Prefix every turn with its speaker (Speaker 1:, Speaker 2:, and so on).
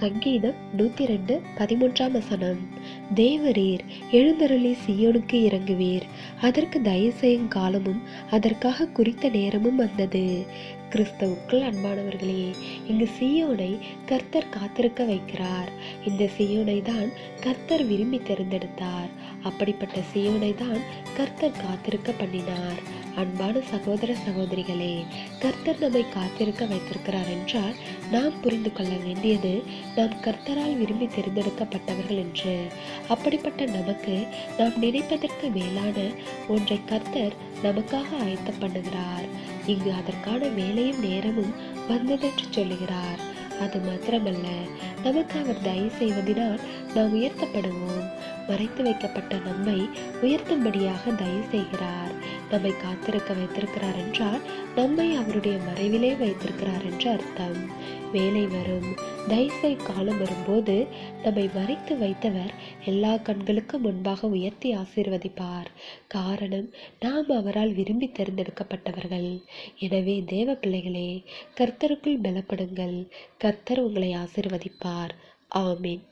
Speaker 1: சங்கீதம் நூத்தி ரெண்டு பதிமூன்றாம் வசனம். தேவரீர் எழுந்தருளி சியோனுக்கு இறங்குவீர். அதற்கு தயவு செய்யும் காலமும் அதற்காக குறித்த நேரமும் வந்தது. கிறிஸ்தவுக்குள் அன்பானவர்களே இங்கு சியோனை கர்த்தர் காத்திருக்க வைக்கிறார். இந்த சியோனை தான் கர்த்தர் விரும்பி தேர்ந்தெடுத்தார். அப்படிப்பட்ட சியோனை தான் கர்த்தர் காத்திருக்க பண்ணினார். அன்பான சகோதர சகோதரிகளே கர்த்தர் நம்மை காத்திருக்க வைத்திருக்கிறார் என்றால் நாம் புரிந்து கொள்ள வேண்டியது நாம் கர்த்தரால் விரும்பி தேர்ந்தெடுக்கப்பட்டவர்கள் என்று. அப்படிப்பட்ட நமக்கு நாம் நினைப்பதற்கு மேலான ஒன்றை கர்த்தர் நமக்காக ஆயத்தம் பண்ணுகிறார். இங்கு அதற்கான வேலையும் நேரமும் வந்ததென்று சொல்லுகிறார். அது மாத்திரமல்ல. நமக்கு அவர் தயவு செய்வதினால் நாம் உயர்த்தப்படுவோம். மறைத்து வைக்கப்பட்ட நம்மை உயர்த்தும்படியாக தயவு செய்கிறார். நம்மை காத்திருக்க வைத்திருக்கிறார் என்றால் நம்மை அவருடைய மறைவிலே வைத்திருக்கிறார் என்று அர்த்தம். வேலை வரும். தயசை காலம் வரும்போது நம்மை மறைத்து வைத்தவர் எல்லா கண்களுக்கும் முன்பாக உயர்த்தி ஆசீர்வதிப்பார். காரணம் நாம் அவரால் விரும்பி தேர்ந்தெடுக்கப்பட்டவர்கள். எனவே தேவ பிள்ளைகளே கர்த்தருக்குள் பலப்படுங்கள். கர்த்தர் உங்களை ஆசீர்வதிப்பார். ஆமீன்.